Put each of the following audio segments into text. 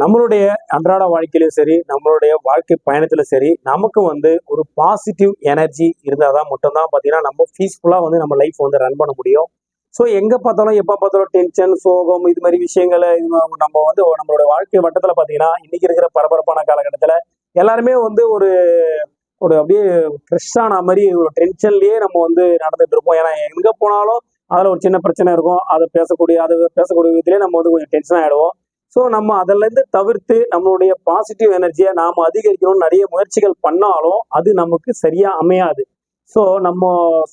நம்மளுடைய அன்றாட வாழ்க்கையிலும் சரி நம்மளுடைய வாழ்க்கை பயணத்துல சரி நமக்கு வந்து ஒரு பாசிட்டிவ் எனர்ஜி இருந்தால் தான் மட்டும்தான் பார்த்தீங்கன்னா நம்ம பீஸ்ஃபுல்லாக வந்து நம்ம லைஃப் வந்து ரன் பண்ண முடியும். ஸோ எங்கே பார்த்தாலும் எப்போ பார்த்தாலும் டென்ஷன் சோகம் இது மாதிரி விஷயங்களை இது நம்ம வந்து நம்மளோட வாழ்க்கை வட்டத்தில் பார்த்தீங்கன்னா இன்னைக்கு இருக்கிற பரபரப்பான காலகட்டத்தில் எல்லாருமே வந்து ஒரு ஒரு அப்படியே ஃப்ரெஷ் ஆன மாதிரி ஒரு டென்ஷன்லயே நம்ம வந்து நடந்துட்டு இருப்போம். ஏன்னா எங்கே போனாலும் அதில் ஒரு சின்ன பிரச்சனை இருக்கும். அதை பேசக்கூடிய அதை பேசக்கூடிய விதத்துலேயே நம்ம வந்து கொஞ்சம் டென்ஷன் ஆகிடுவோம் ஸோ நம்ம அதிலேருந்து தவிர்த்து நம்மளுடைய பாசிட்டிவ் எனர்ஜியை நாம் அதிகரிக்கணும்னு நிறைய முயற்சிகள் பண்ணாலும் அது நமக்கு சரியாக அமையாது. ஸோ நம்ம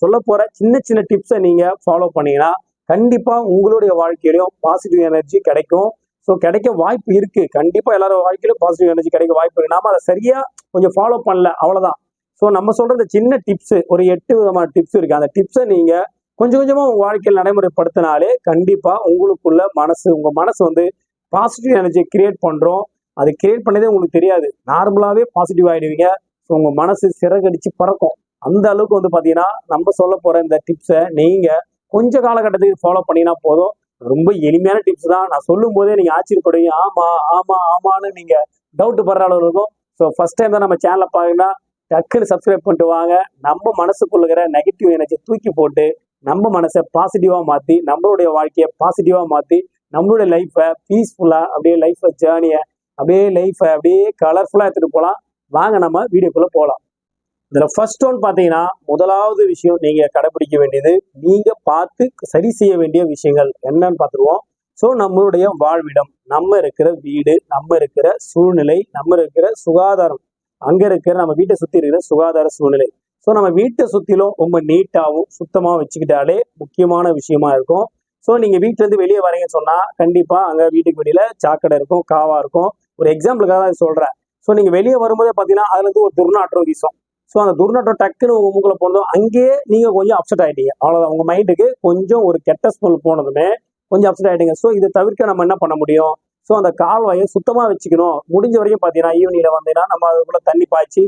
சொல்ல போகிற சின்ன சின்ன டிப்ஸை நீங்கள் ஃபாலோ பண்ணீங்கன்னா கண்டிப்பாக உங்களுடைய வாழ்க்கையிலையும் பாசிட்டிவ் எனர்ஜி கிடைக்கும். ஸோ கிடைக்க வாய்ப்பு இருக்குது கண்டிப்பாக எல்லாரோட வாழ்க்கையிலும் பாசிட்டிவ் எனர்ஜி கிடைக்க வாய்ப்பு இருக்குது நாம அதை சரியாக கொஞ்சம் ஃபாலோ பண்ணல அவ்வளோதான் ஸோ நம்ம சொல்கிற இந்த சின்ன டிப்ஸு ஒரு எட்டு விதமான டிப்ஸ் இருக்குது அந்த டிப்ஸை நீங்கள் கொஞ்சம் கொஞ்சமாக உங்கள் வாழ்க்கையில் நடைமுறைப்படுத்தினாலே கண்டிப்பாக உங்களுக்குள்ள மனசு உங்கள் மனசு வந்து பாசிட்டிவ் எனர்ஜியை கிரியேட் பண்ணுறோம் அது கிரியேட் பண்ணதே உங்களுக்கு தெரியாது. நார்மலாகவே பாசிட்டிவ் ஆகிடுவீங்க ஸோ உங்கள் மனசு சிறகடிச்சு பறக்கும். அந்த அளவுக்கு வந்து பார்த்தீங்கன்னா நம்ம சொல்ல போகிற இந்த டிப்ஸை நீங்கள் கொஞ்ச காலகட்டத்துக்கு ஃபாலோ பண்ணீங்கன்னா போதும். ரொம்ப எளிமையான டிப்ஸ் தான். நான் சொல்லும் போதே நீங்கள் ஆச்சரியப்படுவீங்க. ஆமாம் ஆமாம் ஆமான்னு நீங்கள் டவுட் படுற அளவு இருக்கும். ஸோ ஃபஸ்ட் டைம் தான் நம்ம சேனலை பார்த்தீங்கன்னா டக்குன்னு சப்ஸ்கிரைப் பண்ணிட்டு வாங்க. நம்ம மனசுக்குள்ள இருக்கிற நெகட்டிவ் எனர்ஜி தூக்கி போட்டு நம்ம மனசை பாசிட்டிவாக மாற்றி நம்மளுடைய வாழ்க்கையை பாசிட்டிவாக மாற்றி நம்மளுடைய லைஃப்பை பீஸ்ஃபுல்லாக அப்படியே லைஃப்பை ஜேர்னியை அப்படியே லைஃப்பை அப்படியே கலர்ஃபுல்லாக எடுத்துகிட்டு போகலாம் வாங்க நம்ம வீடியோக்குள்ளே போகலாம் இதில் ஃபர்ஸ்ட் ஒன் பார்த்தீங்கன்னா முதலாவது விஷயம் நீங்கள் கடைபிடிக்க வேண்டியது நீங்கள் பார்த்து சரி செய்ய வேண்டிய விஷயங்கள் என்னன்னு பார்த்துருவோம். ஸோ நம்மளுடைய வாழ்விடம் நம்ம இருக்கிற வீடு நம்ம இருக்கிற சூழ்நிலை நம்ம இருக்கிற சுகாதாரம் அங்கே இருக்கிற நம்ம வீட்டை சுற்றி இருக்கிற சுகாதார சூழ்நிலை. ஸோ நம்ம வீட்டை சுற்றிலும் ரொம்ப நீட்டாகவும் சுத்தமாக வச்சுக்கிட்டாலே முக்கியமான விஷயமா இருக்கும். ஸோ நீங்கள் வீட்டிலேருந்து வெளியே வரீங்கன்னு சொன்னால் கண்டிப்பாக அங்கே வீட்டுக்கு வெளியில் சாக்கடை இருக்கும் காவா இருக்கும். ஒரு எக்ஸாம்பிளுக்காக தான் சொல்கிறேன் ஸோ நீங்கள் வெளியே வரும்போதே பார்த்தீங்கன்னா அதுலேருந்து ஒரு துர்நாற்றம் வீசும். ஸோ அந்த துர்நாற்றம் டக்குன்னு உங்கள் மூக்கில் போனதும் அங்கேயே நீங்கள் கொஞ்சம் அப்செட் ஆகிட்டீங்க அவ்வளோதான் உங்கள் மைண்டுக்கு கொஞ்சம் ஒரு கெட்ட ஸ்மெல் போனதுமே கொஞ்சம் அப்செட் ஆகிட்டீங்க ஸோ இதை தவிர்க்க நம்ம என்ன பண்ண முடியும்? ஸோ அந்த கால்வாயை சுத்தமாக வச்சுக்கணும். முடிஞ்ச வரைக்கும் பார்த்தீங்கன்னா ஈவினிங்கில் வந்தீங்கன்னா நம்ம அதுக்குள்ளே தண்ணி பாய்ச்சி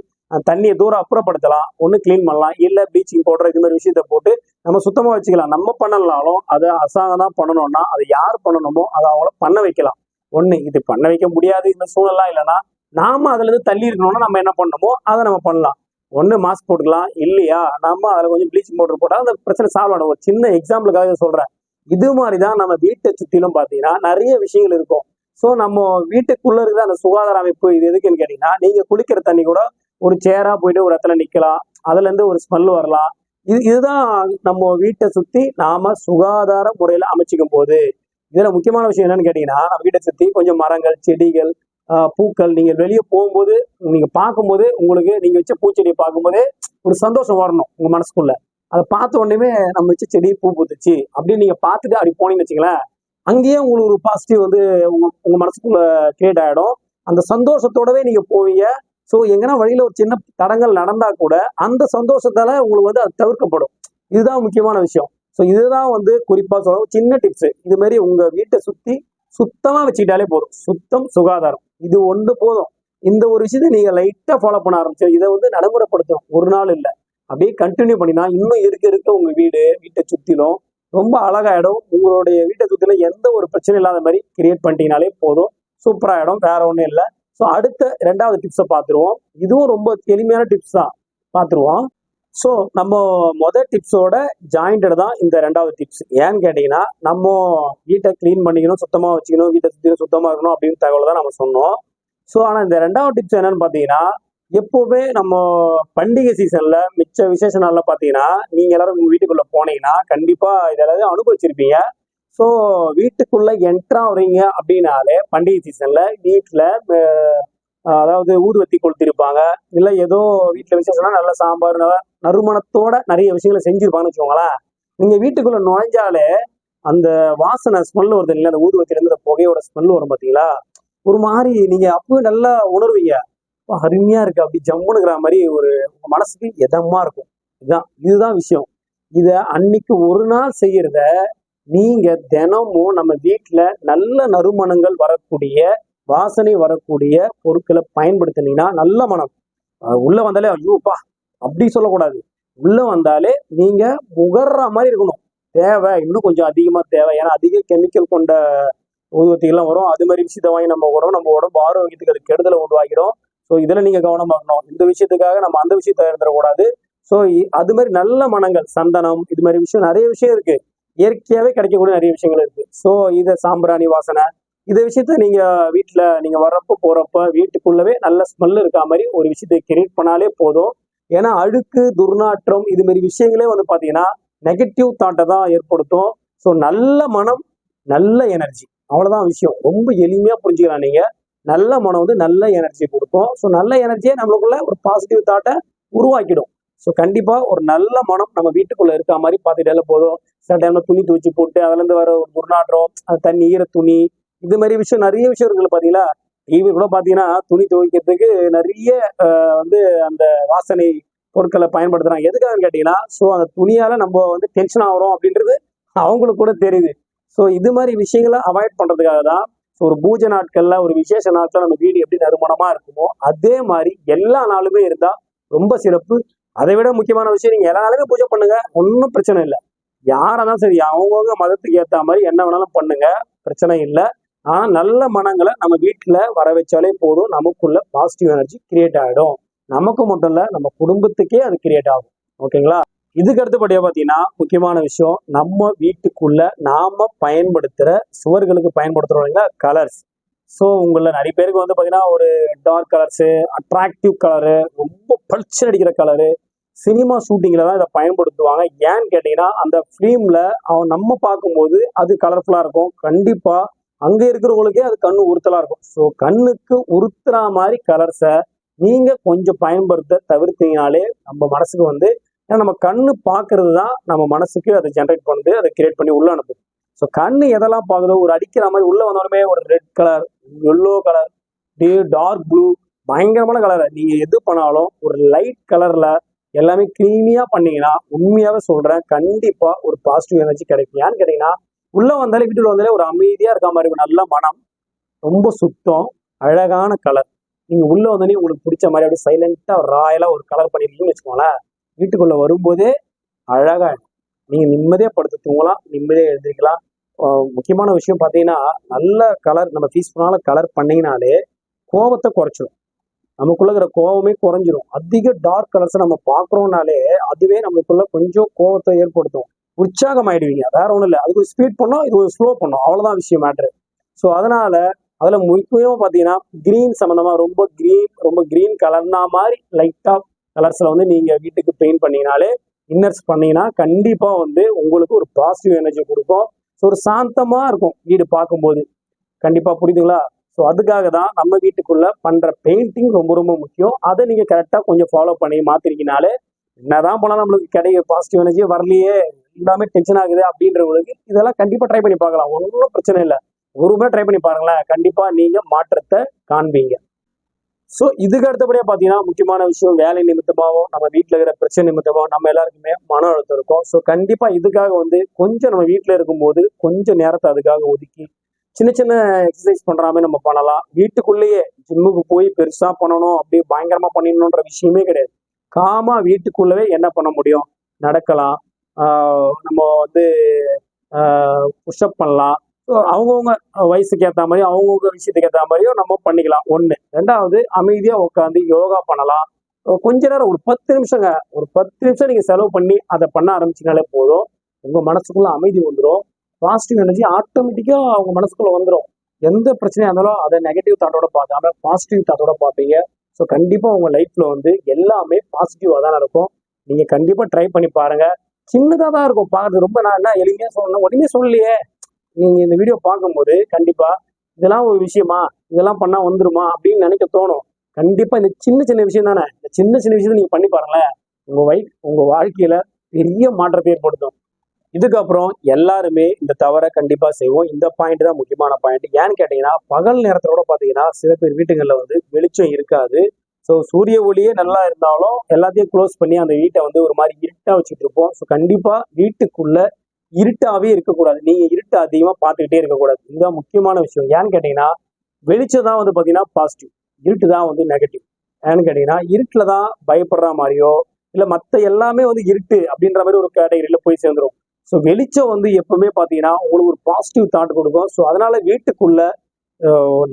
தண்ணியை தூரம் அப்புறப்படுத்தலாம் ஒன்று க்ளீன் பண்ணலாம் இல்லை ப்ளீச்சிங் பவுடர் இது மாதிரி விஷயத்த போட்டு நம்ம சுத்தமாக வச்சுக்கலாம். நம்ம பண்ணலனாலும் அதை அசாதனா பண்ணணும்னா அதை யார் பண்ணணுமோ அதை அவங்கள பண்ண வைக்கலாம். ஒன்று இது பண்ண வைக்க முடியாது இந்த சூழலாம் இல்லைன்னா நாம அதுலேருந்து தள்ளி இருக்கணும்னா நம்ம என்ன பண்ணணுமோ அதை நம்ம பண்ணலாம். ஒன்று மாஸ்க் போட்டுக்கலாம் இல்லையா? நம்ம அதில் கொஞ்சம் ப்ளீச்சிங் பவுடர் போட்டால் அந்த பிரச்சனை சால்வ் ஆகும் ஒரு சின்ன எக்ஸாம்பிளுக்காக சொல்கிறேன் இது மாதிரி தான் நம்ம வீட்டை சுற்றிலும் பார்த்தீங்கன்னா நிறைய விஷயங்கள் இருக்கும். ஸோ நம்ம வீட்டுக்குள்ளே இருக்கிற அந்த சுகாதார அமைப்பு இது எதுக்குன்னு கேட்டிங்கன்னா நீங்கள் குளிக்கிற தண்ணி கூட ஒரு சேராக போயிட்டு ஒரு இடத்துல நிற்கலாம் அதுலேருந்து ஒரு ஸ்மெல் வரலாம். இது இதுதான் நம்ம வீட்டை சுற்றி நாம் சுகாதார முறையில் அமைச்சிக்கும் போது இதில் முக்கியமான விஷயம் என்னன்னு கேட்டிங்கன்னா நம்ம வீட்டை சுற்றி கொஞ்சம் மரங்கள் செடிகள் பூக்கள் நீங்கள் வெளியே போகும்போது நீங்கள் பார்க்கும்போது உங்களுக்கு நீங்கள் வச்ச பூச்செடியை பார்க்கும்போதே ஒரு சந்தோஷம் வரணும் உங்கள் மனசுக்குள்ள. அதை பார்த்த உடனே நம்ம வச்ச செடி பூ பூத்துச்சு அப்படின்னு நீங்கள் பார்த்துட்டு அப்படி போனீங்கன்னு வச்சுங்களேன் அங்கேயே உங்களுக்கு ஒரு பாசிட்டிவ் வந்து உங்கள் உங்கள் மனசுக்குள்ள கிரியேட் ஆகிடும் அந்த சந்தோஷத்தோடவே நீங்கள் போவீங்க. ஸோ எங்கன்னா வழியில் ஒரு சின்ன தடங்கள் நடந்தால் கூட அந்த சந்தோஷத்தால் உங்களுக்கு வந்து அது தவிர்க்கப்படும். இதுதான் முக்கியமான விஷயம். ஸோ இதுதான் வந்து குறிப்பாக சொல்ல சின்ன டிப்ஸு இது மாதிரி உங்கள் வீட்டை சுற்றி சுத்தமாக வச்சுக்கிட்டாலே போதும். சுத்தம் சுகாதாரம். இது ஒன்று போதும். இந்த ஒரு விஷயத்தை நீங்கள் லைட்டாக ஃபாலோ பண்ண ஆரம்பிச்சு இதை வந்து நடைமுறைப்படுத்தணும். ஒரு நாள் இல்லை. அப்படியே கண்டினியூ பண்ணினா இன்னும் இருக்க இருக்க உங்கள் வீடு வீட்டை சுற்றிலும் ரொம்ப அழகாயிடும். உங்களுடைய வீட்டை சுற்றிலும் எந்த ஒரு பிரச்சனையும் இல்லாத மாதிரி கிரியேட் பண்ணிட்டீங்கனாலே போதும். சூப்பராகிடும் வேற ஒன்றும் இல்லை. ஸோ அடுத்த ரெண்டாவது டிப்ஸை பார்த்துருவோம். இதுவும் ரொம்ப எளிமையான டிப்ஸ் தான் பார்த்துருவோம். ஸோ நம்ம மொதல் டிப்ஸோட ஜாயிண்டட் தான் இந்த ரெண்டாவது டிப்ஸ் ஏன்னு கேட்டிங்கன்னா நம்ம வீட்டை க்ளீன் பண்ணிக்கணும் சுத்தமாக வச்சுக்கணும் வீட்டை சுற்றி சுத்தமாக இருக்கணும் அப்படின்னு தகவல் தான் நம்ம சொன்னோம். ஸோ ஆனால் இந்த ரெண்டாவது டிப்ஸ் என்னன்னு பார்த்தீங்கன்னா எப்போவுமே நம்ம பண்டிகை சீசனில் மிச்ச விசேஷ நாளில் பார்த்தீங்கன்னா நீங்கள் எல்லாரும் உங்கள் வீட்டுக்குள்ளே போனீங்கன்னா கண்டிப்பாக இதெல்லாம் அனுபவிச்சிருப்பீங்க. ஸோ வீட்டுக்குள்ள என்ட்ராகிறீங்க அப்படின்னாலே பண்டிகை சீசன்ல வீட்டில் அதாவது ஊதுவத்தி கொளுத்திருப்பாங்க. இல்லை ஏதோ வீட்டில் விசேஷம்னா நல்ல சாம்பார் நல்ல நறுமணத்தோட நிறைய விஷயங்களை செஞ்சிருப்பாங்கன்னு வச்சுக்கோங்களேன். நீங்க வீட்டுக்குள்ள நுழைஞ்சாலே அந்த வாசனை ஸ்மெல் வருது இல்லை அந்த ஊதுவத்திலேருந்து அந்த புகையோட ஸ்மெல் வரும் பார்த்தீங்களா ஒரு மாதிரி நீங்க அப்பவே நல்லா உணர்வீங்க. அருமையாக அருமையா இருக்கு. அப்படி ஜம்முனுங்கிற மாதிரி ஒரு உங்க மனசுக்கு இதமா இருக்கும். இதுதான் இதுதான் விஷயம். இதை அன்னைக்கு ஒரு நாள் செய்யறத நீங்க தினமும் நம்ம வீட்டில் நல்ல நறுமணங்கள் வரக்கூடிய வாசனை வரக்கூடிய பொருட்களை பயன்படுத்தினீங்கன்னா நல்ல மனம். உள்ள வந்தாலே ஐயோப்பா அப்படி சொல்லக்கூடாது. உள்ள வந்தாலே நீங்க முகர்ற மாதிரி இருக்கணும். தேவை இன்னும் கொஞ்சம் அதிகமா தேவை. ஏன்னா அதிக கெமிக்கல் கொண்ட ஊதுவத்திகள்லாம் வரும். அது மாதிரி விஷயத்த வாங்கி நம்ம உரம் நம்ம உடம்பு ஆரோக்கியத்துக்கு அது கெடுதலை உருவாக்கிடும். ஸோ இதில் நீங்கள் கவனமாகணும் இருக்கணும். இந்த விஷயத்துக்காக நம்ம அந்த விஷயத்த இருந்துடக்கூடாது ஸோ அது மாதிரி நல்ல மனங்கள் சந்தனம் இது மாதிரி விஷயம் நிறைய விஷயம் இருக்குது இயற்கையாகவே கிடைக்கக்கூடிய நிறைய விஷயங்கள் இருக்கு. ஸோ இதை சாம்பிராணி வாசனை இந்த விஷயத்த நீங்க வீட்டில் நீங்க வர்றப்போ போறப்ப வீட்டுக்குள்ளவே நல்ல ஸ்மெல் இருக்கா மாதிரி ஒரு விஷயத்தை கிரியேட் பண்ணாலே போதும். ஏன்னா அழுக்கு துர்நாற்றம் இது மாதிரி விஷயங்களே வந்து பார்த்தீங்கன்னா நெகட்டிவ் தாட்டை தான் ஏற்படுத்தும். ஸோ நல்ல மனம் நல்ல எனர்ஜி அவ்வளோதான் விஷயம். ரொம்ப எளிமையாக புரிஞ்சுக்கலாம் நீங்க. நல்ல மனம் வந்து நல்ல எனர்ஜி கொடுக்கும். ஸோ நல்ல எனர்ஜியை நம்மளுக்குள்ள ஒரு பாசிட்டிவ் தாட்டை உருவாக்கிடும். ஸோ கண்டிப்பாக ஒரு நல்ல மனம் நம்ம வீட்டுக்குள்ளே இருக்க மாதிரி பார்த்துட்டாலே போதும். சில டைம்ல துணி துவச்சி போட்டு அதுல இருந்து வர ஒரு துர்நாற்றம் அது தண்ணி ஈர துணி இது மாதிரி விஷயம் நிறைய விஷயம் இருக்குல்ல பாத்தீங்களா? டிவி கூட பாத்தீங்கன்னா துணி துவைக்கிறதுக்கு நிறைய வந்து அந்த வாசனை பொருட்களை பயன்படுத்துறாங்க. எதுக்காக கேட்டீங்கன்னா ஸோ அந்த துணியால நம்ம வந்து டென்ஷன் ஆகிறோம் அப்படின்றது அவங்களுக்கு கூட தெரியுது. ஸோ இது மாதிரி விஷயங்களை அவாய்ட் பண்றதுக்காக தான் ஸோ ஒரு பூஜை நாட்கள்ல ஒரு விசேஷ நாட்கள் நம்ம வீடு எப்படி நறுமணமா இருக்குமோ அதே மாதிரி எல்லா நாளுமே இருந்தா ரொம்ப சிறப்பு. அதை விட முக்கியமான விஷயம் நீங்க எல்லா நாளுமே பூஜை பண்ணுங்க ஒன்றும் பிரச்சனை இல்லை. யாரதான் சரி அவங்கவுங்க மதத்துக்கு ஏற்ற மாதிரி என்ன வேணாலும் பண்ணுங்க பிரச்சனை இல்லை. ஆனா நல்ல மனங்களை நம்ம வீட்டுல வர வச்சாலே போதும். நமக்குள்ள பாசிட்டிவ் எனர்ஜி கிரியேட் ஆகிடும் நமக்கு மட்டும் இல்ல நம்ம குடும்பத்துக்கே அது கிரியேட் ஆகும். ஓகேங்களா இதுக்கு அடுத்தபடியா பாத்தீங்கன்னா முக்கியமான விஷயம் நம்ம வீட்டுக்குள்ள நாம பயன்படுத்துற சுவர்களுக்கு பயன்படுத்துறோம் இல்லைங்களா? கலர்ஸ் ஸோ உங்களில் நிறைய பேருக்கு வந்து பார்த்தீங்கன்னா ஒரு டார்க் கலர்ஸு அட்ராக்டிவ் கலரு ரொம்ப பளிச்சு அடிக்கிற கலரு சினிமா ஷூட்டிங்கில் தான் இதை பயன்படுத்துவாங்க. ஏன்னு கேட்டிங்கன்னா அந்த ஃபிலிமில் அவன் நம்ம பார்க்கும்போது அது கலர்ஃபுல்லாக இருக்கும். கண்டிப்பாக அங்கே இருக்கிறவங்களுக்கே அது கண்ணு உறுத்தலாக இருக்கும். ஸோ கண்ணுக்கு உறுத்துற மாதிரி கலர்ஸை நீங்கள் கொஞ்சம் பயன்படுத்த தவிர்த்தீங்கனாலே நம்ம மனசுக்கு வந்து ஏன்னா நம்ம கண்ணு பார்க்கறது தான் நம்ம மனசுக்கு அதை ஜென்ரேட் பண்ணுது அதை கிரியேட் பண்ணி உள்ளே அனுப்புது. ஸோ கண்ணு எதெல்லாம் பார்க்குதோ ஒரு அடிக்கிற மாதிரி உள்ளே வந்தாலுமே ஒரு ரெட் கலர் எல்லோ கலர் டே டார்க் ப்ளூ பயங்கரமான கலர் நீங்கள் எது பண்ணாலும் ஒரு லைட் கலரில் எல்லாமே க்ளீனியாக பண்ணீங்கன்னா உண்மையாகவே சொல்கிறேன் கண்டிப்பாக ஒரு பாசிட்டிவ் எனர்ஜி கிடைக்கும். ஏன்னு கேட்டீங்கன்னா உள்ளே வந்தாலே வீட்டில் வந்தாலே ஒரு அமைதியாக இருக்க மாதிரி இருக்கும். நல்ல மனம் ரொம்ப சுத்தம் அழகான கலர் நீங்கள் உள்ளே வந்தோடனே உங்களுக்கு பிடிச்ச மாதிரி அப்படியே சைலண்ட்டாக ராயலாக ஒரு கலர் பண்ணிருக்கீங்கன்னு வச்சுக்கோங்களேன் வீட்டுக்குள்ளே வரும்போதே அழகாக இருக்கும். நிம்மதியாக படுத்து தூங்கலாம் நிம்மதியாக எழுந்திருக்கலாம். முக்கியமான விஷயம் பார்த்தீங்கன்னா நல்ல கலர் நம்ம பீஸ்ஃபுல்லான கலர் பண்ணிங்கனாலே கோபத்தை குறைச்சிடும் நமக்குள்ள இருக்கிற கோபமே குறைஞ்சிரும். அதிக டார்க் கலர்ஸை நம்ம பார்க்குறோம்னாலே அதுவே நம்மளுக்குள்ள கொஞ்சம் கோபத்தை ஏற்படுத்தும். உற்சாகம் ஆயிடுவீங்க வேற ஒன்றும் இல்லை. அதுக்கு ஸ்பீட் பண்ணோம் இது ஒரு ஸ்லோ பண்ணோம். அவ்வளோதான் விஷயம் மேட்ரு ஸோ அதனால அதில் முக்கியமாக பார்த்தீங்கன்னா க்ரீன் சம்மந்தமாக ரொம்ப க்ரீன் ரொம்ப க்ரீன் கலர்னா மாதிரி லைட்டாக கலர்ஸில் வந்து நீங்கள் வீட்டுக்கு பெயிண்ட் பண்ணீங்கனாலே இன்னர்ஸ் பண்ணீங்கன்னா கண்டிப்பாக வந்து உங்களுக்கு ஒரு பாசிட்டிவ் எனர்ஜி கொடுக்கும். ஸோ ஒரு சாந்தமாக இருக்கும் வீடு பார்க்கும்போது. கண்டிப்பாக புரியுதுங்களா? ஸோ அதுக்காக தான் நம்ம வீட்டுக்குள்ள பண்ணுற பெயிண்டிங் ரொம்ப ரொம்ப முக்கியம். அதை நீங்கள் கரெக்டாக கொஞ்சம் ஃபாலோ பண்ணி மாற்றிருக்கீங்கனாலே என்னதான் போனால் நம்மளுக்கு கிடையாது பாசிட்டிவ் எனர்ஜி வரலையே எல்லாமே டென்ஷன் ஆகுது அப்படின்றவங்களுக்கு இதெல்லாம் கண்டிப்பாக ட்ரை பண்ணி பார்க்கலாம். ஒன்றும் பிரச்சனை இல்லை. ஒரு முறை ட்ரை பண்ணி பாருங்களேன். கண்டிப்பாக நீங்கள் மாற்றத்தை காண்பீங்க. ஸோ இதுக்கு அடுத்தபடியாக பார்த்தீங்கன்னா முக்கியமான விஷயம் வேலை நிமித்தமாகவும் நம்ம வீட்டில் இருக்கிற பிரச்சனை நிமித்தமாகவும் நம்ம எல்லாருக்குமே மன அழுத்தம் இருக்கும். ஸோ கண்டிப்பாக இதுக்காக வந்து கொஞ்சம் நம்ம வீட்டில் இருக்கும்போது கொஞ்சம் நேரத்தை அதுக்காக ஒதுக்கி சின்ன சின்ன எக்ஸசைஸ் பண்ற மாதிரி நம்ம பண்ணலாம். வீட்டுக்குள்ளேயே ஜிம்முக்கு போய் பெருசா பண்ணணும் அப்படியே பயங்கரமா பண்ணிடணுன்ற விஷயமே கிடையாது. காமா வீட்டுக்குள்ளவே என்ன பண்ண முடியும்? நடக்கலாம். நம்ம வந்து புஷ்அப் பண்ணலாம். அவங்கவுங்க வயசுக்கு ஏற்ற மாதிரி அவங்கவுங்க விஷயத்துக்கு ஏற்ற மாதிரியும் நம்ம பண்ணிக்கலாம். ஒன்று ரெண்டாவது அமைதியாக உட்காந்து யோகா பண்ணலாம். கொஞ்ச நேரம் ஒரு பத்து நிமிஷங்க. ஒரு பத்து நிமிஷம் நீங்கள் செலவு பண்ணி அதை பண்ண ஆரம்பிச்சிங்கனாலே போதும். உங்கள் மனசுக்குள்ள அமைதி வந்துடும் பாசிட்டிவ் எனர்ஜி ஆட்டோமேட்டிக்காக அவங்க மனசுக்குள்ள வந்துடும் எந்த பிரச்சனையாக இருந்தாலும் அதை நெகட்டிவ் தாட்டோட பார்க்காம பாசிட்டிவ் தாட்டோட பார்ப்பீங்க. ஸோ கண்டிப்பாக உங்கள் லைஃப்பில் வந்து எல்லாமே பாசிட்டிவாக தான் நடக்கும். நீங்கள் கண்டிப்பாக ட்ரை பண்ணி பாருங்கள் சின்னதாக தான் இருக்கும். பார்க்கறது ரொம்ப நான் என்ன எளிமையாக சொல்லணும் உடனே சொல்லலையே. நீங்கள் இந்த வீடியோ பார்க்கும்போது கண்டிப்பாக இதெல்லாம் ஒரு விஷயமா? இதெல்லாம் பண்ணால் வந்துருமா? அப்படின்னு நினைக்க தோணும். கண்டிப்பாக இந்த சின்ன சின்ன விஷயம் தானே. இந்த சின்ன சின்ன விஷயத்தை நீங்கள் பண்ணி பாருங்களேன். உங்கள் வை உங்கள் வாழ்க்கையில் பெரிய மாற்றத்தை ஏற்படுத்தும். இதுக்கப்புறம் எல்லாருமே இந்த தவறை கண்டிப்பா செய்வோம். இந்த பாயிண்ட் தான் முக்கியமான பாயிண்ட் ஏன்னு கேட்டீங்கன்னா பகல் நேரத்தோட பாத்தீங்கன்னா சில பேர் வீட்டுகளில் வந்து வெளிச்சம் இருக்காது. ஸோ சூரிய ஒளியே நல்லா இருந்தாலும் எல்லாத்தையும் க்ளோஸ் பண்ணி அந்த வீட்டை வந்து ஒரு மாதிரி இருட்டா வச்சுட்டு இருப்போம். ஸோ கண்டிப்பா வீட்டுக்குள்ள இருட்டாவே இருக்கக்கூடாது. நீங்க இருட்டு அதிகமா பார்த்துக்கிட்டே இருக்கக்கூடாது. இதுதான் முக்கியமான விஷயம். ஏன்னு கேட்டீங்கன்னா வெளிச்சம் தான் வந்து பாத்தீங்கன்னா பாசிட்டிவ் இருட்டு தான் வந்து நெகட்டிவ் ஏன்னு கேட்டீங்கன்னா இருட்டுல தான் பயப்படுற மாதிரியோ இல்ல மத்த எல்லாமே வந்து இருட்டு அப்படின்ற மாதிரி ஒரு கேட்டகரியில போய் சேர்ந்துரும். ஸோ வெளிச்சம் வந்து எப்பவுமே பார்த்தீங்கன்னா உங்களுக்கு ஒரு பாசிட்டிவ் தாட் கொடுக்கும். ஸோ அதனால வீட்டுக்குள்ள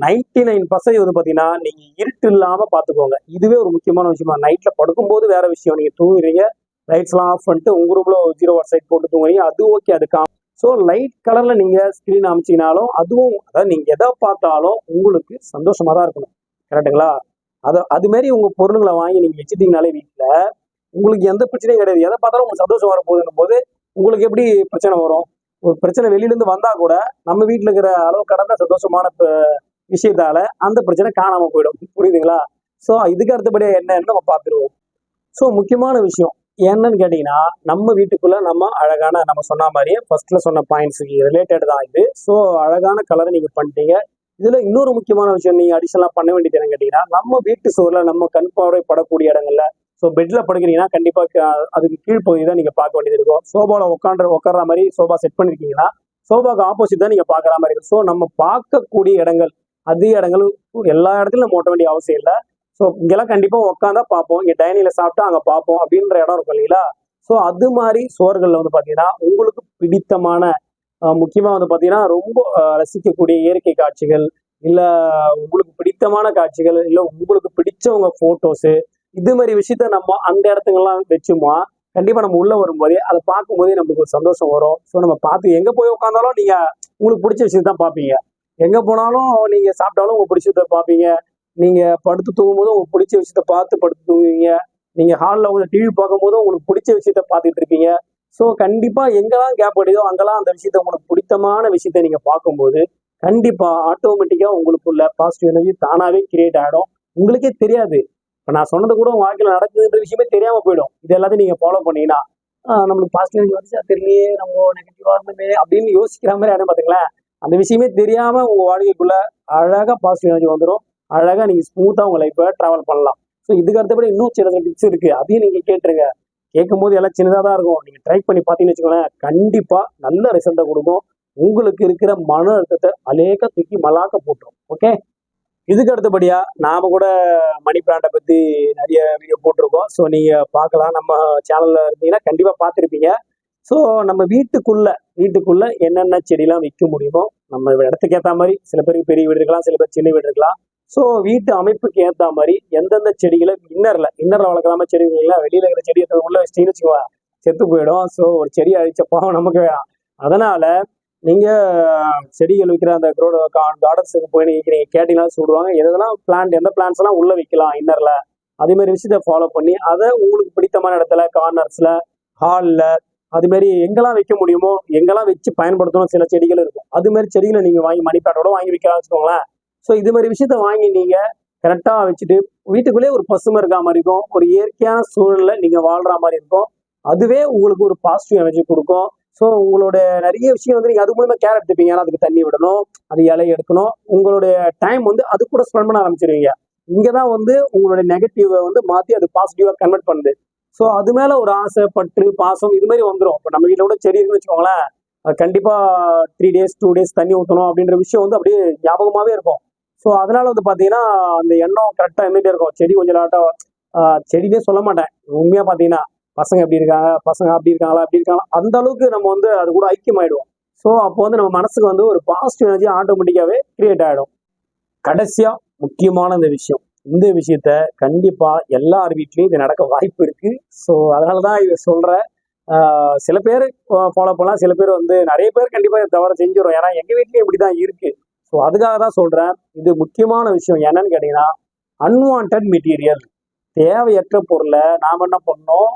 நைன்டி நைன் பர்சன்டேஜ் வந்து பார்த்தீங்கன்னா நீங்கள் இருட்டு இல்லாமல் பார்த்துக்கோங்க இதுவே ஒரு முக்கியமான விஷயமா நைட்டில் படுக்கும்போது வேற விஷயம். நீங்கள் தூங்குறீங்க லைட்ஸ்லாம் ஆஃப் பண்ணிட்டு உங்கள் ரூமில் ஜீரோ வாட் சைட் போட்டு தூங்குறீங்க அது ஓகே அதுக்கா ஸோ லைட் கலரில் நீங்கள் ஸ்க்ரீன் அமைச்சிங்கனாலும் அதுவும் அதாவது நீங்கள் எதை பார்த்தாலும் உங்களுக்கு சந்தோஷமாக தான் இருக்கணும். கரெக்டுங்களா அதை அதுமாரி உங்கள் பொருளுங்களை வாங்கி நீங்கள் வச்சுட்டீங்கனாலே வீட்டில் உங்களுக்கு எந்த பிரச்சனையும் கிடையாது. எதை பார்த்தாலும் உங்களுக்கு சந்தோஷம் வரப்போகுதுன்னும் போது உங்களுக்கு எப்படி பிரச்சனை வரும்? ஒரு பிரச்சனை வெளியிலேருந்து வந்தால் கூட நம்ம வீட்டில் இருக்கிற அளவு கடந்த சந்தோஷமான விஷயத்தால அந்த பிரச்சனை காணாமல் போயிடும். புரியுதுங்களா? ஸோ இதுக்கு அடுத்தபடியாக என்னன்னு நம்ம பார்த்துருவோம். ஸோ முக்கியமான விஷயம் என்னன்னு கேட்டிங்கன்னா நம்ம வீட்டுக்குள்ளே நம்ம அழகான நம்ம சொன்ன மாதிரியே ஃபர்ஸ்ட்ல சொன்ன பாயிண்ட்ஸுக்கு ரிலேட்டட் தான் இது. ஸோ அழகான கலரை நீங்கள் பண்ணிட்டீங்க. இதில் இன்னொரு முக்கியமான விஷயம் நீங்கள் அடிஷனலாக பண்ண வேண்டியது என்னன்னு கேட்டிங்கன்னா நம்ம வீட்டு சுவரில் நம்ம கண் பார்வை படக்கூடிய இடங்கள்ல ஸோ பெட்டில் படுக்கிறீங்கன்னா கண்டிப்பாக அதுக்கு கீழ்ப்பகுதி தான் நீங்கள் பார்க்க வேண்டியது இருக்கும். சோபாவில் உட்காந்து உட்கார்ற மாதிரி சோபா செட் பண்ணியிருக்கீங்கன்னா சோபாவுக்கு ஆப்போசிட் தான் நீங்கள் பார்க்குற மாதிரி இருக்கும். ஸோ நம்ம பார்க்கக்கூடிய இடங்கள் அதிக இடங்கள் எல்லா இடத்துலயும் நம்ம ஓட்ட வேண்டிய அவசியம் இல்லை. ஸோ இங்கெல்லாம் கண்டிப்பாக உட்காந்தா பார்ப்போம். இங்கே டைனிங்கில் சாப்பிட்டா அங்கே பார்ப்போம் அப்படின்ற இடம் இருக்கும் இல்லைங்களா? ஸோ அது மாதிரி சுவர்களில் வந்து பாத்தீங்கன்னா உங்களுக்கு பிடித்தமான முக்கியமாக முக்கியமா வந்து பாத்தீங்கன்னா ரொம்ப ரசிக்கக்கூடிய இயற்கை காட்சிகள் இல்லை உங்களுக்கு பிடித்தமான காட்சிகள் இல்லை உங்களுக்கு பிடிச்சவங்க ஃபோட்டோஸு இது மாதிரி விஷயத்த நம்ம அந்த இடத்துங்கெல்லாம் வச்சுமா கண்டிப்பா நம்ம உள்ள வரும்போதே அதை பார்க்கும்போதே நமக்கு ஒரு சந்தோஷம் வரும். ஸோ நம்ம பார்த்து எங்க போய் உட்காந்தாலும் நீங்க உங்களுக்கு பிடிச்ச விஷயத்த தான் பார்ப்பீங்க. எங்க போனாலும் நீங்க சாப்பிட்டாலும் உங்களுக்கு பிடிச்சத பார்ப்பீங்க. நீங்க படுத்து தூங்கும்போது உங்களுக்கு பிடிச்ச விஷயத்த பார்த்து படுத்து தூங்குவீங்க. நீங்க ஹாலில் வந்து டிவி பார்க்கும்போது உங்களுக்கு பிடிச்ச விஷயத்த பார்த்துட்டு இருப்பீங்க. ஸோ கண்டிப்பா எங்கெல்லாம் கேப் அடிதோ அங்கெல்லாம் அந்த விஷயத்த உங்களுக்கு பிடித்தமான விஷயத்த நீங்க பார்க்கும்போது கண்டிப்பா ஆட்டோமேட்டிக்கா உங்களுக்குள்ள பாசிட்டிவ் எனர்ஜி தானாவே கிரியேட் ஆகிடும் உங்களுக்கே தெரியாது. இப்போ நான் சொன்னது கூட உங்கள் வாழ்க்கையில் நடக்குதுன்ற விஷயமே தெரியாம போயிடும். இது எல்லாத்தையும் நீங்க ஃபாலோ பண்ணீங்கன்னா நம்மளுக்கு பாசிட்டிவ் எனர்ஜி வந்துச்சா தெரியலையே நம்ம நெகட்டிவா இருந்தமே அப்படின்னு யோசிக்கிற மாதிரி ஆடும் பாத்தீங்களா? அந்த விஷயமே தெரியாம உங்க வாழ்க்கைக்குள்ள அழகா பாசிட்டிவ் எனர்ஜி வந்துடும் அழகா நீங்க ஸ்மூத்தா உங்க லைஃப்பை டிராவல் பண்ணலாம். ஸோ இதுக்கு அடுத்தபடி இன்னும் சில டிப்ஸ் இருக்கு. அதையும் நீங்க கேட்டுருங்க. கேட்கும்போது எல்லாம் சின்னதாக தான் இருக்கும். நீங்க ட்ரை பண்ணி பார்த்தீங்கன்னு வச்சுக்கோங்களேன் கண்டிப்பா நல்ல ரிசல்ட்டை கொடுக்கும். உங்களுக்கு இருக்கிற மன அழுத்தத்தை அலேக்க தூக்கி மலாக்க போட்டுரும். ஓகே இதுக்கு அடுத்தபடியா நாம கூட மணி பிளான்ட்டை பத்தி நிறைய வீடியோ போட்டிருக்கோம். ஸோ நீங்க பார்க்கலாம். நம்ம சேனல்ல இருந்தீங்கன்னா கண்டிப்பா பார்த்துருப்பீங்க. ஸோ நம்ம வீட்டுக்குள்ள வீட்டுக்குள்ள என்னென்ன செடிலாம் விற்க முடியுமோ நம்ம இடத்துக்கு ஏற்ற மாதிரி சில பேருக்கு பெரிய வீடு இருக்கலாம் சில பேர் சின்ன வீடு இருக்கலாம். ஸோ வீட்டு அமைப்புக்கு ஏற்ற மாதிரி எந்தெந்த செடிகளை இன்னர்ல இன்னர்ல வளர்க்கலாம செடி வைங்களா வெளியில இருக்கிற செடி உள்ள வச்சிட்டீங்கன்னு வச்சுக்கோங்க. செத்து போயிடும். ஸோ ஒரு செடி அழிச்ச பாவம் நமக்கு வேணாம். அதனால நீங்க செடிகள் விற்கிற அந்த கார்டன்ஸுக்கு போய் நீங்க நீங்க கேட்டீங்கன்னா சொல்லுவாங்க. எதெல்லாம் பிளான்ட் எந்த பிளான்ஸ் எல்லாம் உள்ள வைக்கலாம் இன்னர்ல அதே மாதிரி விஷயத்த ஃபாலோ பண்ணி அதை உங்களுக்கு பிடித்தமான இடத்துல கார்னர்ஸ்ல ஹாலில் அதுமாரி மாதிரி எங்கெல்லாம் வைக்க முடியுமோ எங்கெல்லாம் வச்சு பயன்படுத்தணும் சில செடிகள் இருக்கும். அது மாதிரி செடிகளை நீங்க வாங்கி மணி வாங்கி வைக்கலாம் வச்சுக்கோங்களேன். ஸோ இது மாதிரி விஷயத்த வாங்கி நீங்க கரெக்டாக வச்சுட்டு வீட்டுக்குள்ளேயே ஒரு பசுமை இருக்கா மாதிரி இருக்கும். ஒரு இயற்கையான சூழலில் நீங்கள் வாழ்கிற மாதிரி இருக்கும். அதுவே உங்களுக்கு ஒரு பாசிட்டிவ் எனர்ஜி கொடுக்கும். ஸோ உங்களோட நிறைய விஷயம் வந்து நீங்கள் அது மூலமா கேர் எடுத்துப்பீங்க. ஏன்னா அதுக்கு தண்ணி விடணும் அது இலையை எடுக்கணும். உங்களுடைய டைம் வந்து அது கூட ஸ்பெண்ட் பண்ண ஆரம்பிச்சிருவீங்க. இங்கே தான் வந்து உங்களுடைய நெகட்டிவை வந்து மாற்றி அது பாசிட்டிவாக கன்வெர்ட் பண்ணுது. ஸோ அது மேலே ஒரு ஆசை பற்று பாசம் இது மாதிரி வந்துடும் இப்போ நம்ம வீட்டில் கூட செடி இருக்குன்னு வச்சுக்கோங்களேன் கண்டிப்பாக த்ரீ டேஸ் டூ டேஸ் தண்ணி ஊற்றணும் அப்படின்ற விஷயம் வந்து அப்படியே ஞாபகமாகவே இருக்கும். ஸோ அதனால வந்து பார்த்தீங்கன்னா அந்த எண்ணம் கரெக்டாக இருந்துகிட்டே இருக்கும். செடி கொஞ்சம் நாட்டம் செடினே சொல்ல மாட்டேன். உண்மையாக பார்த்தீங்கன்னா பசங்க எப்படி இருக்காங்க பசங்க அப்படி இருக்காங்களா அப்படி இருக்காங்களா அந்த அளவுக்கு நம்ம வந்து அது கூட ஐக்கியமாயிடுவோம். ஸோ அப்போ வந்து நம்ம மனசுக்கு வந்து ஒரு பாசிட்டிவ் எனர்ஜி ஆட்டோமேட்டிக்காவே கிரியேட் ஆகிடும் கடைசியா முக்கியமான இந்த விஷயம். இந்த விஷயத்த கண்டிப்பா எல்லார் வீட்லயும் இது நடக்க வாய்ப்பு இருக்கு. ஸோ அதனாலதான் இதை சொல்றேன். சில பேர் ஃபாலோ பண்ணலாம். சில பேர் வந்து நிறைய பேர் கண்டிப்பா இதை தவிர செஞ்சிடும் ஏன்னா எங்க வீட்லயும் இப்படிதான் இருக்கு. ஸோ அதுக்காக தான் சொல்றேன். இது முக்கியமான விஷயம் என்னன்னு கேட்டீங்கன்னா அன்வான்ட் மெட்டீரியல் தேவையற்ற பொருளை நாம் என்ன பண்ணோம்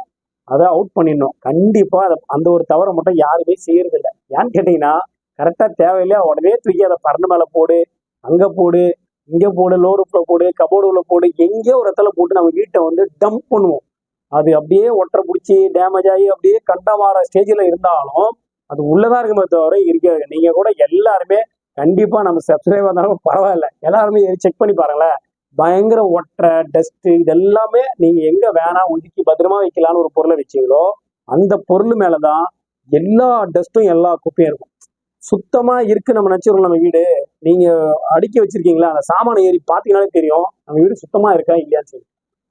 அதை அவுட் பண்ணிடணும். கண்டிப்பா அதை அந்த ஒரு தவறை மட்டும் யாருமே செய்யறது இல்லை ஏன்னு கேட்டீங்கன்னா கரெக்டா தேவையில்லையா? உடனே தூக்கி அதை பறந்து மேல போடு அங்க போடு இங்க போடு லோ ரூப்ல போடு கபோர்டு உள்ள போடு எங்கேயோ ஒரு இடத்துல போட்டு நம்ம வீட்டை வந்து டம்ப் பண்ணுவோம். அது அப்படியே ஒட்டரை பிடிச்சி டேமேஜ் ஆகி அப்படியே கண்டமாற ஸ்டேஜில் இருந்தாலும் அது உள்ளதான் இருக்குமே தவிர இருக்காது. நீங்க கூட எல்லாருமே கண்டிப்பா நம்ம சப்ஸ்கிரைப் இருந்தாலும் பரவாயில்ல. எல்லாருமே செக் பண்ணி பாருங்களேன். பயங்கர ஒட்டரை டஸ்ட் இது எல்லாமே நீங்க எங்க வேணாம் ஒதுக்கி பத்திரமா வைக்கலான்னு ஒரு பொருளை வச்சீங்களோ அந்த பொருள் மேலதான் எல்லா டஸ்ட்டும் எல்லா குப்பையும் இருக்கும். சுத்தமா இருக்கு நம்ம நினைச்சிருக்கோம் நம்ம வீடு. நீங்க அடுக்கி வச்சிருக்கீங்களா? அந்த சாமானை ஏறி பாத்தீங்கன்னாலே தெரியும் நம்ம வீடு சுத்தமா இருக்கா இல்லையான்னு சொல்லி.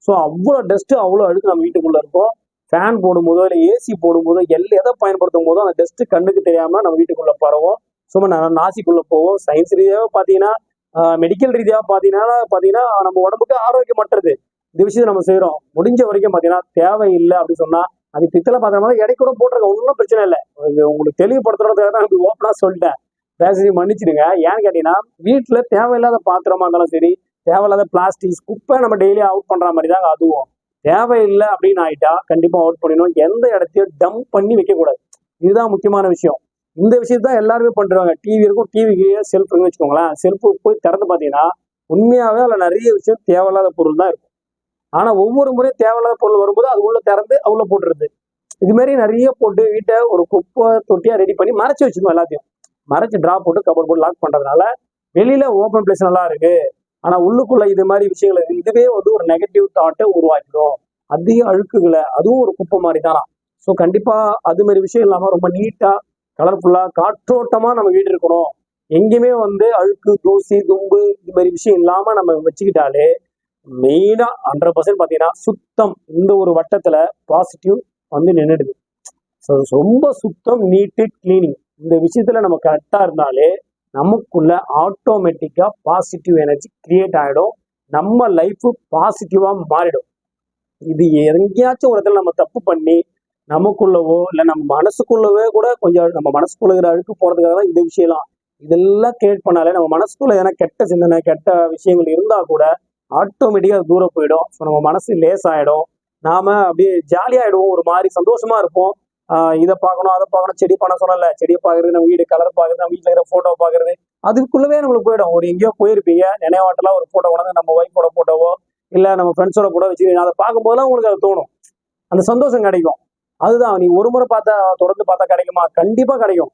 ஸோ அவ்வளோ டஸ்ட் அவ்வளோ அழுக்கு நம்ம வீட்டுக்குள்ள இருக்கும். ஃபேன் போடும்போதோ இல்லை ஏசி போடும்போதோ எல்லாம் எதை பயன்படுத்தும் போதோ அந்த டஸ்ட் கண்ணுக்கு தெரியாம நம்ம வீட்டுக்குள்ள பரவும். சும்மா நா- நாசிக்குள்ள போவோம். சயின்ஸ் ரீதியாக பார்த்தீங்கன்னா மெடிக்கல் ரீதியாக பார்த்தீங்கன்னா பார்த்தீங்கன்னா நம்ம உடம்புக்கு ஆரோக்கியமற்றது இந்த விஷயத்தை நம்ம செய்கிறோம் முடிஞ்ச வரைக்கும் பார்த்தீங்கன்னா தேவையில்லை அப்படின்னு சொன்னால் அது பித்தளை பார்த்தோம்னா மாதிரி எடை கூட போட்டிருக்க ஒன்றும் பிரச்சனை இல்லை. உங்களுக்கு தெளிவுபடுத்துறதுக்காக தான் இப்படி ஓப்பனாக சொல்லிட்டேன். பேசி மன்னிச்சிடுங்க. ஏன்னு கேட்டீங்கன்னா வீட்டில் தேவையில்லாத பாத்திரமா இருந்தாலும் சரி தேவையில்லாத பிளாஸ்டிக்ஸ் குப்பை நம்ம டெய்லி அவுட் பண்ணுற மாதிரி தாங்க அதுவும். தேவையில்லை அப்படின்னு ஆயிட்டா கண்டிப்பாக அவுட் பண்ணிடணும். எந்த இடத்தையும் டம்ப் பண்ணி வைக்கக்கூடாது. இதுதான் முக்கியமான விஷயம். இந்த விஷயத்தை எல்லாருமே பண்றாங்க. டிவி இருக்கும் டிவிக்கு செல்ஃப் இருக்குன்னு வச்சுக்கோங்களேன். செல்ஃபு போய் திறந்து பார்த்தீங்கன்னா உண்மையாகவே அதில் நிறைய விஷயம் தேவையில்லாத பொருள் தான் இருக்கும். ஆனால் ஒவ்வொரு முறையும் தேவையில்லாத பொருள் வரும்போது அது உள்ளே திறந்து அவ்வளோ போட்டுருது இதுமாரி நிறைய போட்டு வீட்டை ஒரு குப்பை தொட்டியாக ரெடி பண்ணி மறைச்சி வச்சுக்கணும் எல்லாத்தையும். மறைச்சி ட்ராப் போட்டு கபோர்ட் போட்டு லாக் பண்ணுறதுனால வெளியில் ஓப்பன் பிளேஸ் நல்லா இருக்கு. ஆனால் உள்ளுக்குள்ள இது மாதிரி விஷயங்கள் இருக்குது இதுவே வந்து ஒரு நெகட்டிவ் தாட்டை உருவாக்கிடும். அதிக அழுக்குகளை அதுவும் ஒரு குப்பை மாதிரி தானா. ஸோ கண்டிப்பாக அது மாதிரி விஷயம் இல்லாமல் ரொம்ப நீட்டாக கலர்ஃபுல்லாக காற்றோட்டமாக நம்ம வீடு இருக்கணும் எங்கேயுமே வந்து அழுக்கு தூசி தும்பு இது மாதிரி விஷயம் இல்லாமல் நம்ம வச்சுக்கிட்டாலே மெயினாக ஹண்ட்ரட் பர்சன்ட் பார்த்தீங்கன்னா சுத்தம் இந்த ஒரு வட்டத்தில் பாசிட்டிவ் வந்து நின்றுடுது ஸோ ரொம்ப சுத்தம் நீட்டு கிளீனிங் இந்த விஷயத்தில் நம்ம கரெக்டாக இருந்தாலே நமக்குள்ள ஆட்டோமேட்டிக்காக பாசிட்டிவ் எனர்ஜி கிரியேட் ஆகிடும் நம்ம லைஃப் பாசிட்டிவாக மாறிடும். இது எங்கேயாச்சும் ஒரு இடத்துல நம்ம தப்பு பண்ணி நமக்குள்ளவோ இல்லை நம்ம மனசுக்குள்ளவே கூட கொஞ்சம் நம்ம மனசுக்குள்ள இருக்கிற அழுக்கு போகிறதுக்காக தான் இந்த விஷயம்லாம். இதெல்லாம் கிரியேட் பண்ணாலே நம்ம மனசுக்குள்ள எதனா கெட்ட சிந்தனை கெட்ட விஷயங்கள் இருந்தால் கூட ஆட்டோமேட்டிக்காக அது தூரம் போயிடும். ஸோ நம்ம மனசு லேஸ் ஆகிடும் நாம அப்படியே ஜாலியாயிடுவோம் ஒரு மாதிரி சந்தோஷமா இருப்போம். இதை பார்க்கணும் அதை பார்க்கணும். செடி பண்ண சொல்லல. செடியை பார்க்கறது நம்ம வீடு கலர் பார்க்கறது நம்ம வீட்டில் இருக்கிற ஃபோட்டோ பார்க்கறது. அதுக்குள்ளவே நம்மளுக்கு போயிடும். ஒரு எங்கேயோ போயிருப்பீங்க. நினைவாட்டெல்லாம் ஒரு ஃபோட்டோ கொண்டாந்து நம்ம ஒய்ஃபோட ஃபோட்டோவோ இல்லை நம்ம ஃப்ரெண்ட்ஸோட கூட வச்சுக்கிறீங்க அதை பார்க்கும்போதெல்லாம் உங்களுக்கு அது தோணும். அந்த சந்தோஷம் கிடைக்கும். அதுதான் நீ ஒரு முறை பார்த்தா தொடர்ந்து பார்த்தா கிடைக்குமா? கண்டிப்பா கிடைக்கும்.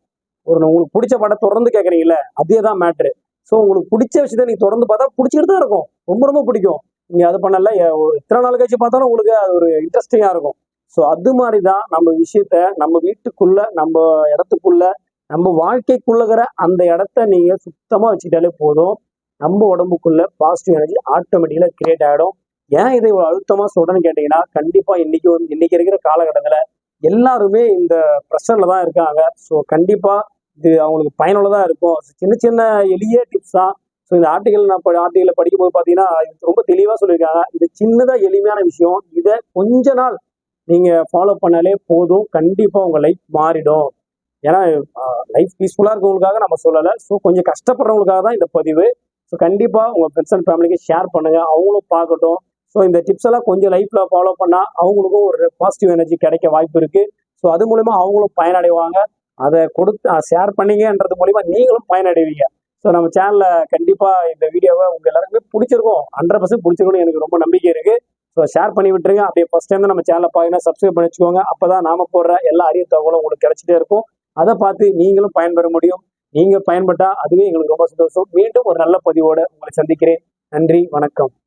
ஒரு உங்களுக்கு பிடிச்ச படம் தொடர்ந்து கேட்குறீங்கல்ல அதே தான் மேட்ரு ஸோ உங்களுக்கு பிடிச்ச விஷயத்த நீ தொடர்ந்து பார்த்தா பிடிச்சிக்கிட்டு தான் இருக்கும். ரொம்ப ரொம்ப பிடிக்கும். நீ அது பண்ணல இத்தனை எத்தனை நாள் கழிச்சு பார்த்தாலும் உங்களுக்கு அது ஒரு இன்ட்ரெஸ்டிங்காக இருக்கும். ஸோ அது மாதிரி தான் நம்ம விஷயத்த நம்ம வீட்டுக்குள்ள நம்ம இடத்துக்குள்ள நம்ம வாழ்க்கைக்குள்ளகிற அந்த இடத்த நீங்க சுத்தமாக வச்சுக்கிட்டாலே போதும். நம்ம உடம்புக்குள்ள பாசிட்டிவ் எனர்ஜி ஆட்டோமேட்டிக்கலாக கிரியேட் ஆகிடும் ஏன் இதை இவ்வளவு அழுத்தமாக சொல்றேன்னு கேட்டீங்கன்னா கண்டிப்பாக இன்னைக்கு வந்து இன்னைக்கு இருக்கிற காலகட்டத்தில் எல்லாருமே இந்த ப்ரெஷர்ல தான் இருக்காங்க. ஸோ கண்டிப்பா இது அவங்களுக்கு பயனுள்ளதாக இருக்கும். சின்ன சின்ன எளிய டிப்ஸ் தான் ஸோ இந்த ஆர்டிகல் நான் ஆர்டிகல் படிக்கும்போது பார்த்தீங்கன்னா இது ரொம்ப தெளிவாக சொல்லியிருக்காங்க. இது சின்னதாக எளிமையான விஷயம். இதை கொஞ்ச நாள் நீங்கள் ஃபாலோ பண்ணாலே போதும். கண்டிப்பாக உங்கள் லைஃப் மாறிடும். ஏன்னா லைஃப் பீஸ்ஃபுல்லாக இருக்கவங்களுக்காக நம்ம சொல்லலை. ஸோ கொஞ்சம் கஷ்டப்படுறவங்களுக்காக தான் இந்த பதிவு. ஸோ கண்டிப்பாக உங்கள் ஃப்ரெண்ட்ஸ் அண்ட் ஃபேமிலிக்கு ஷேர் பண்ணுங்க. அவங்களும் பார்க்கட்டும். ஸோ இந்த டிப்ஸ் எல்லாம் கொஞ்சம் லைஃப்ல ஃபாலோ பண்ணா அவங்களுக்கும் ஒரு பாசிட்டிவ் எனர்ஜி கிடைக்க வாய்ப்பு இருக்கு. ஸோ அது மூலிமா அவங்களும் பயனடைவாங்க. அதை கொடுத்து ஷேர் பண்ணீங்கன்றது மூலிமா நீங்களும் பயனடைவீங்க. ஸோ நம்ம சேனல்ல கண்டிப்பா இந்த வீடியோவை உங்க எல்லாருக்குமே பிடிச்சிருக்கும். ஹண்ட்ரட் பர்சன்ட் பிடிச்சிருக்கும்னு எனக்கு ரொம்ப நம்பிக்கை இருக்கு. ஸோ ஷேர் பண்ணி விட்டுருங்க. அப்படியே ஃபர்ஸ்ட் டைம் நம்ம சேனலை பார்த்தீங்கன்னா சப்ஸ்கிரைப் பண்ணி வச்சுக்கோங்க. அப்பதான் நாம போடுற எல்லா அரிய தகவலும் உங்களுக்கு கிடைச்சிட்டே இருக்கும். அதை பார்த்து நீங்களும் பயன்பெற முடியும். நீங்க பயன்பட்டா அதுவே எங்களுக்கு ரொம்ப சந்தோஷம். மீண்டும் ஒரு நல்ல பதிவோட உங்களை சந்திக்கிறேன். நன்றி வணக்கம்.